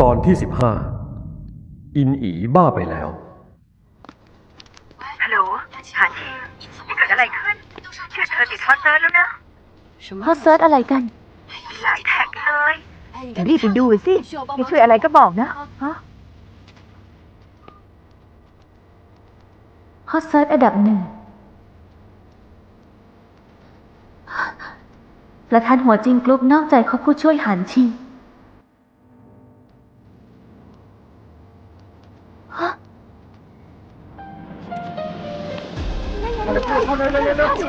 ตอนที่สิบห้าอินอีบ้าไปแล้ว ฮัลโหลหานทีเกิดอะไรขึ้นชื่อเธอติดฮอตเซอร์แล้วนะฮอตเซิร์ชอะไรกันหลายแท็กเลยรีบไปดูสิให้ช่วยอะไรก็บอกนะฮะฮอตเซิร์ชอันดับหนึ่งประธานหัวจิงกรุ๊ปนอกใจเขาผู้ช่วยหันชิ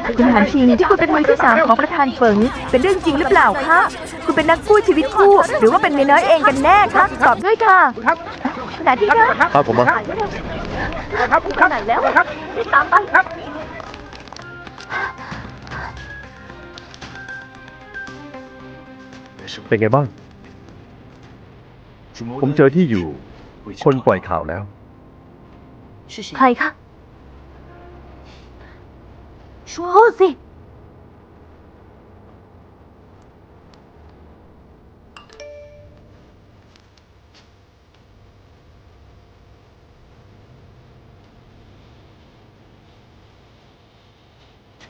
คุณหานชิงที่คุณเป็นมือที่สามของประธานเฟิงเป็นเรื่องจริงหรือเปล่าคะคุณเป็นนักกู้ชีวิตคู่ หรือว่าเป็นเมียน้อยเองกันแน่คะตอบด้วยค่ะขณะที่คะครับผมมาขนาดแล้วรีบตามไปเป็นไงบ้าง ผมเจอที่อยู่ คนปล่อยข่าวแล้ว ใครคะ พูดสิ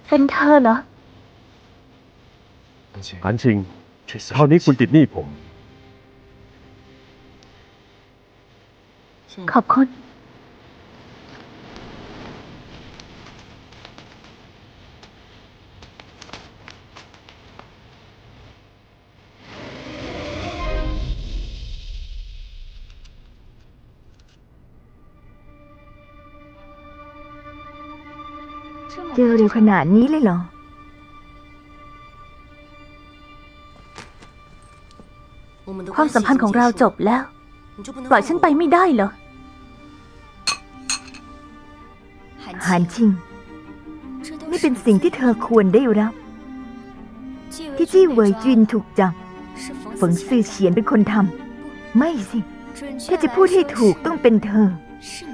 เป็นเธอเหรอหันชิงคราวนี้คุณติดหนี้ผม ขอบคุณ เจอเร็วขนาดนี้เลยเหรอ ความสัมพันธ์ของเราจบแล้ว ปล่อยฉันไปไม่ได้เหรอหานชิง นี่เป็นสิ่งที่เธอควรได้รับ ที่จี้เหวยจินถูกจับฝงซื่อเฉียนเป็นคนทำไม่สิ ถ้าจะพูดให้ถูกต้องเป็นเธอ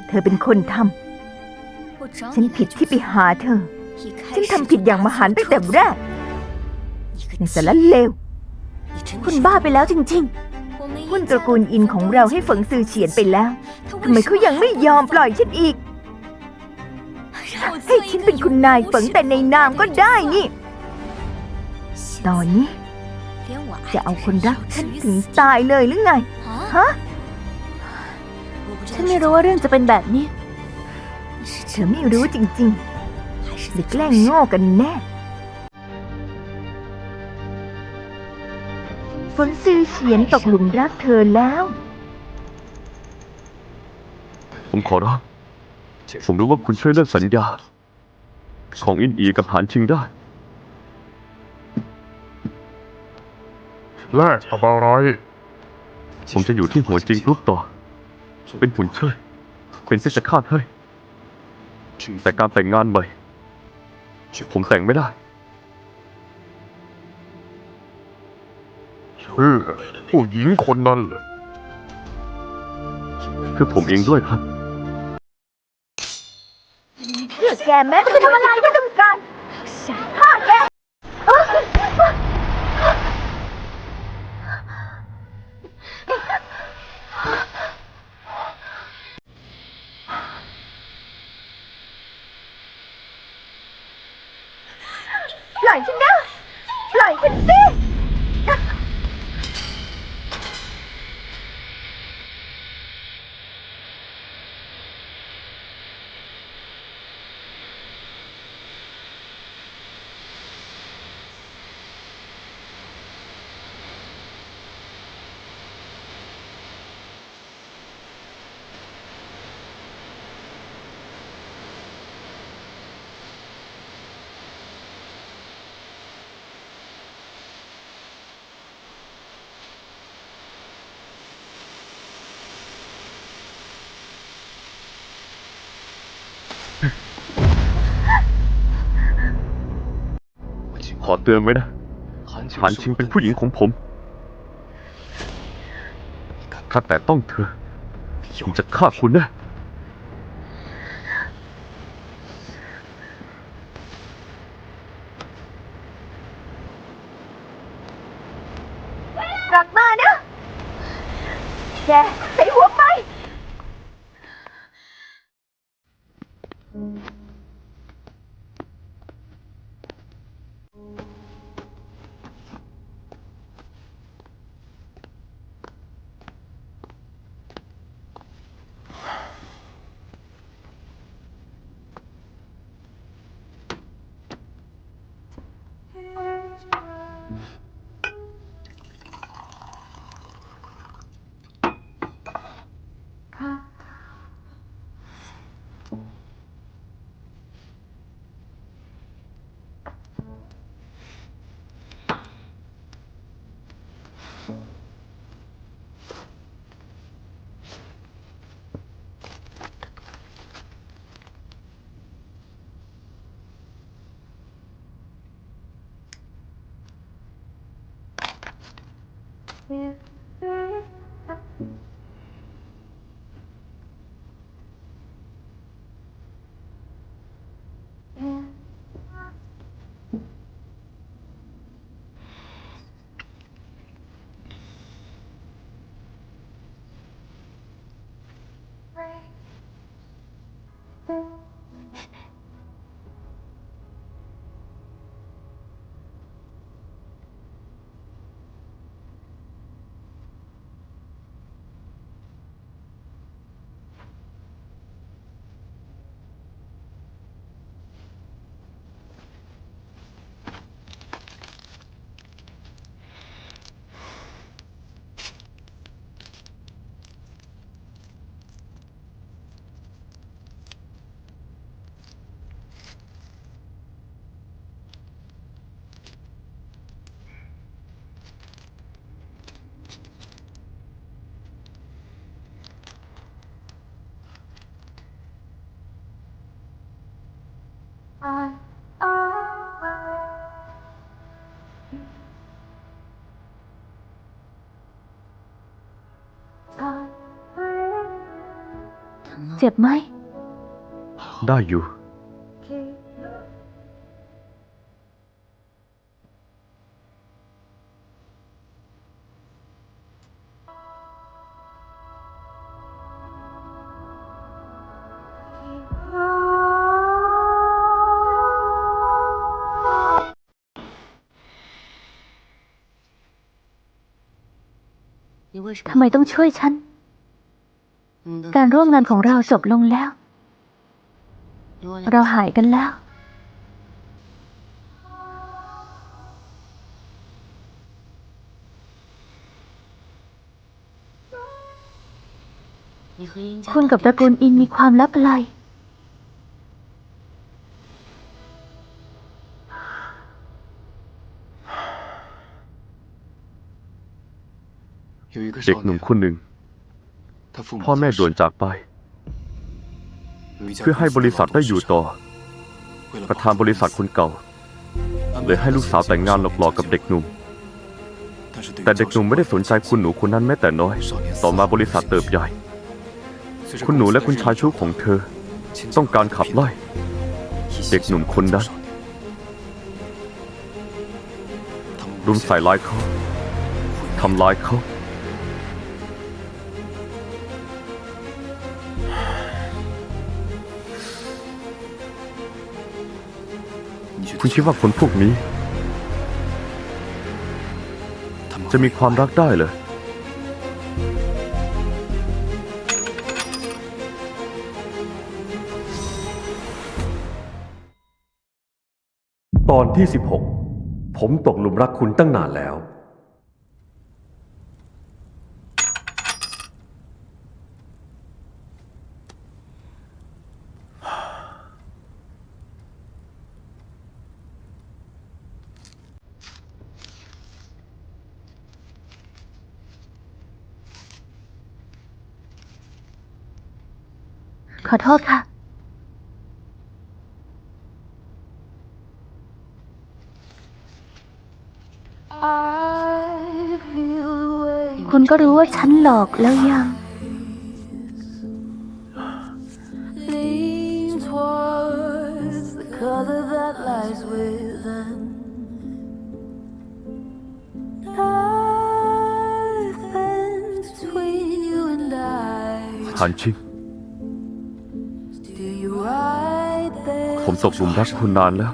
เธอเป็นคนทำ ฉันผิดที่ไปหาเธอ ฉันทำผิดอย่างมหันต์ตั้งแต่แรก ในสารเลว คุณบ้าไปแล้วจริงหุ้นตระกูลอินของเราให้ฝงซื่อเฉียนไปแล้ว ทำไมเขายังไม่ยอมปล่อยฉันอีก ให้ฉันเป็นคุณนายฝงแต่ในนามก็ได้นี่ ตอนนี้ จะเอาคนรักฉันถึงตายเลยหรือไง ฮะๆฉันไม่รู้ว่าเรื่องจะเป็นแบบนี้ เธอไม่รู้จริงๆหรือแกล้งโง่กันแน่ฝนซื้อเฉียนตกหลุมรักเธอแล้ว ผมขอร้องผมรู้ว่าคุณช่วยเลิกสัญญา ของอินอีกับหานชิงได้ แลกกับอะไรผมจะอยู่ที่หัวจริงรุ๊ปต่อ เป็นหุ่นเชิดเป็นเสจคาดให้ แต่การแต่งงานใหม่ผมแต่งไม่ได้เออผู้หญิงคนนั้นเหรอคือผมเองด้วยครับเพื่อแกแม่จะทำอะไรก็ต้องการฆ่าแก ป ล่อยฉันนะ ปล่อยฉันสิ อเตือนไว้นะหานชิงเป็นผู้หญิงของผมถ้าแต่ต้องเธอผมจะฆ่าคุณนะกลับมานะ เจ็บไหมไทำไมต้องช่วยฉัน การร่วมงานของเราจบลงแล้ว เราหายกันแล้ว คุณกับตระกูลอินมีความลับอะไร เด็กหนุ่มคนหนึ่ง พ่อแม่ด่วนจากไป เพื่อให้บริษัทได้อยู่ต่อ ประธานบริษัทคนเก่า เลยให้ลูกสาวแต่งงานหลอกๆกับเด็กหนุ่ม แต่เด็กหนุ่มไม่ได้สนใจคุณหนูคนนั้นแม้แต่น้อย ต่อมาบริษัทเติบใหญ่ คุณหนูและคุณชายชู้ของเธอ ต้องการขับไล่ เด็กหนุ่มคนนั้นรุมใส่ร้ายเขาทำร้ายเขา คุณคิดว่าคนพวกนี้ จะมีความรักได้เหรอตอนที่ 16 ผมตกหลุมรักคุณตั้งนานแล้ว โทษค่ะ คุณก็รู้ว่าฉันหลอกแล้วยัง lean towards ศพกหลุมรัชคุณนานแล้ว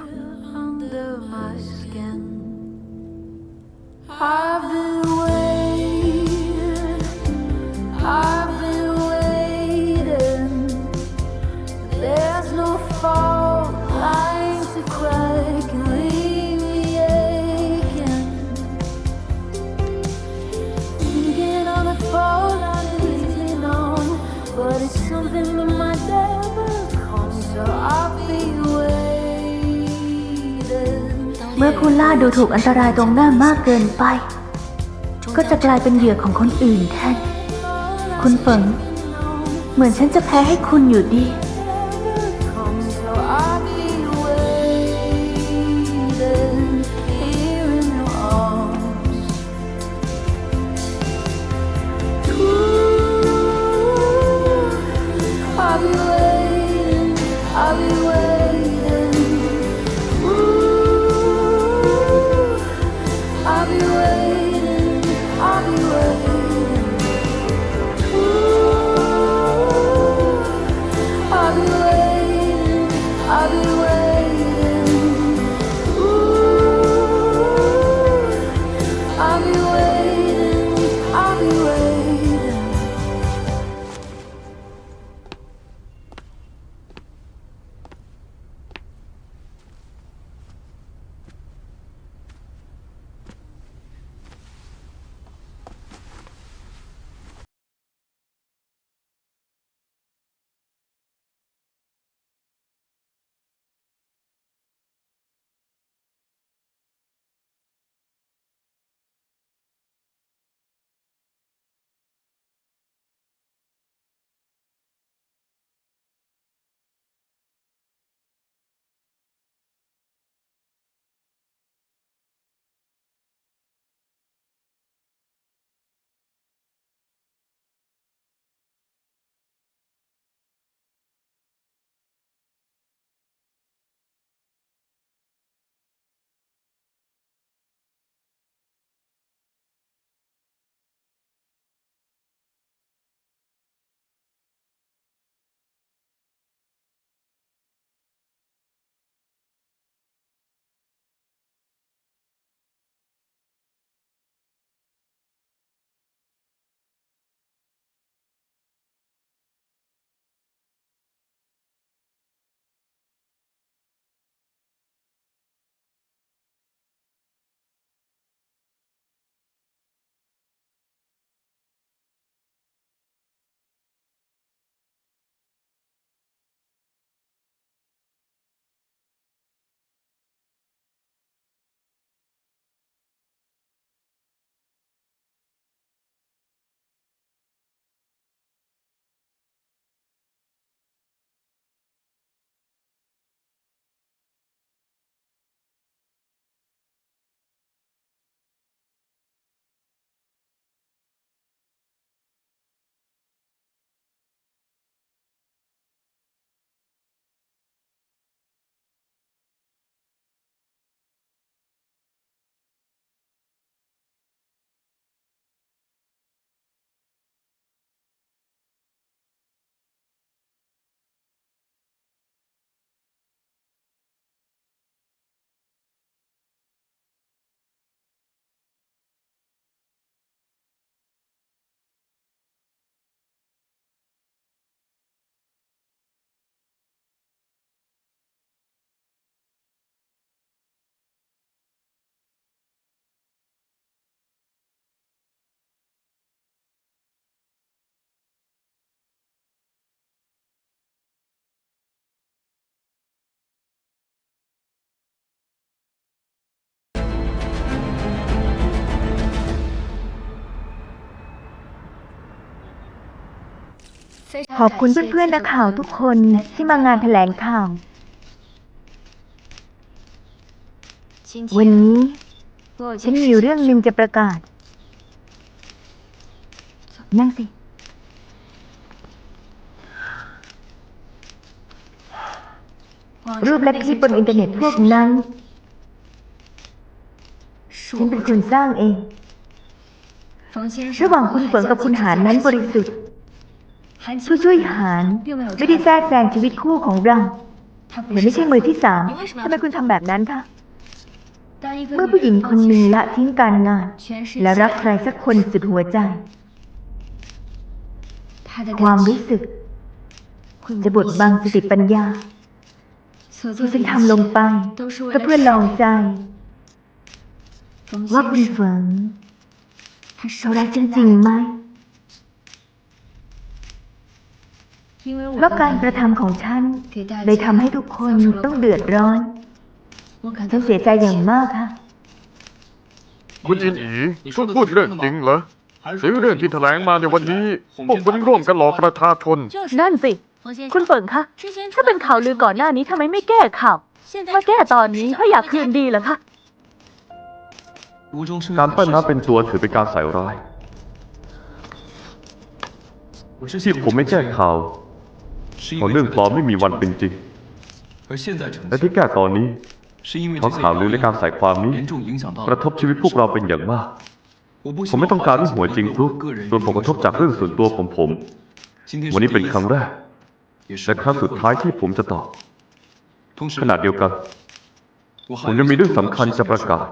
ล่าดูถูกอันตรายตรงหน้ามากเกินไป ก็จะกลายเป็นเหยื่อของคนอื่นแทน คุณเฟิงเหมือนฉันจะแพ้ให้คุณอยู่ดี ขอบคุณเพื่อนๆนักข่าวทุกคนที่มางานแถลงข่าว วันนี้ฉันมีเรื่องหนึ่งจะประกาศ นั่งสิ รูปและคลิปบนอินเทอร์เน็ตพวกนั้น ฉันเป็นคนสร้างเอง ระหว่างคุณเฟิงกับคุณหานนั้นบริสุทธิ์ ผู้ช่วยหารไม่ได้แทรกแซงชีวิตคู่ของเราเหมือนไม่ใช่มือที่สามทำไมคุณทำแบบนั้นคะเมื่อผู้หญิงคนหนึ่งละทิ้งการงาน และรักใครสักคนสุดหัวใจ ความรู้สึก จะบดบังสติปัญญาที่ฉันทำลงไปก็เพื่อลองใจ ว่าคุณเฟิงเขารักจริงๆไหม เพราะการกระทำของฉันเลยทำให้ทุกคนต้องเดือดร้อนฉันเสียใจอย่างมากค่ะคุณอินอีคุณพูดเรื่องจริงเหรอหรือเรื่องที่แถลงมาในวันนี้พวกคุณร่วมกันหลอกประชาชนนั่นสิ คุณเฟิงคะ ถ้าเป็นข่าวลือก่อนหน้านี้ทำไมไม่แก้ข่าวมาแก้ตอนนี้เพราะอยากคืนดีเหรอคะ การปั้นน้ำเป็นตัวถือเป็นการใส่ร้ายที่ผมไม่แจ้งข่าว เพราะเรื่องปลอมไม่มีวันเป็นจริง และที่แก้ตอนนี้เพราะข่าวลือและการใส่ความนี้ กระทบชีวิตพวกเราเป็นอย่างมาก ผมไม่ต้องการให้หัวจริงพลุกโดนผลกระทบจากเรื่องส่วนตัวของผม วันนี้เป็นครั้งแรกและครั้งสุดท้ายที่ผมจะตอบขณะเดียวกัน ผมยังมีเรื่องสำคัญจะประกาศ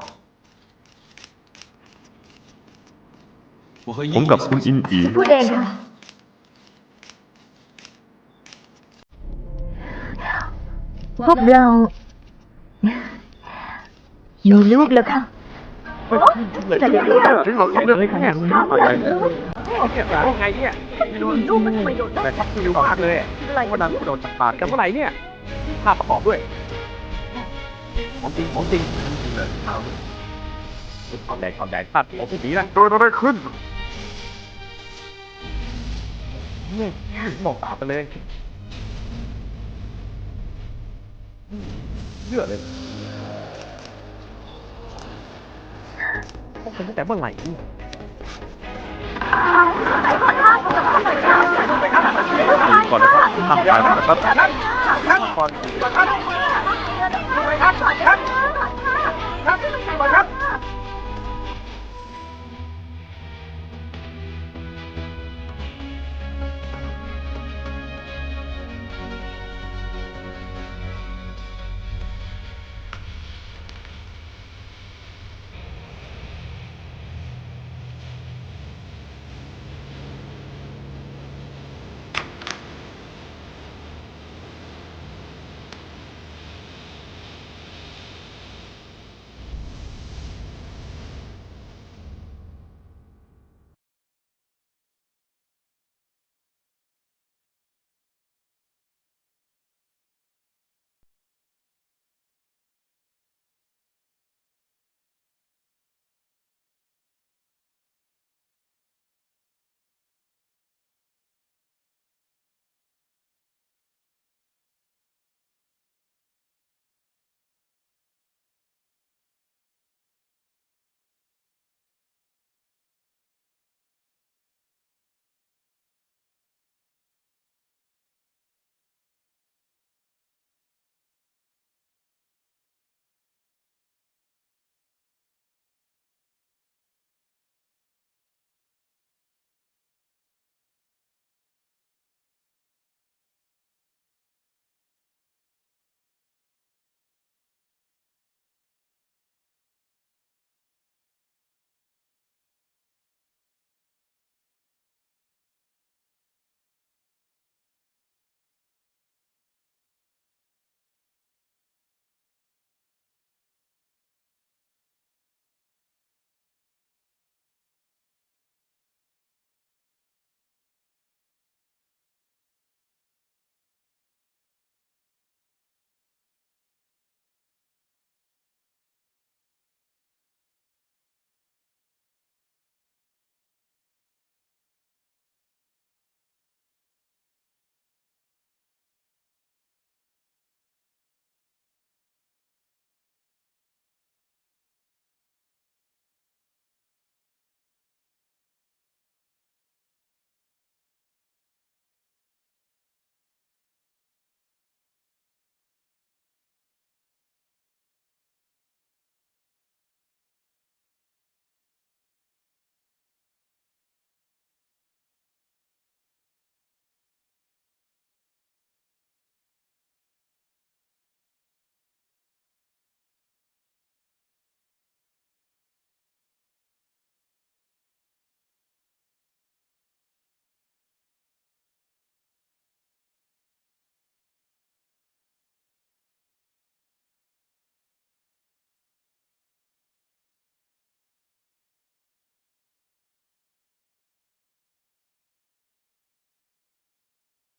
ผมกับคุณอินอีพูดเองค่ะ พวกเรา มีลูกแล้วค่ะ จะเลี้ยงลูกถึงเราเรื่องแค่อะไรไงเนี่ยลูกมันประโยชน์แต่ทับอยู่มากเลยวันนั้นโดนตัดปาดกันเมื่อไหร่เนี่ยภาพประกอบด้วยของจริงของจริงความแดงความแดงภาพของสีนะโดนอะไรขึ้นนี่มองตาไปเลย เลือดเลยพวกคุณตั้งแต่เมื่อไหร่ก่อนนะครับทำการนะครับก่อน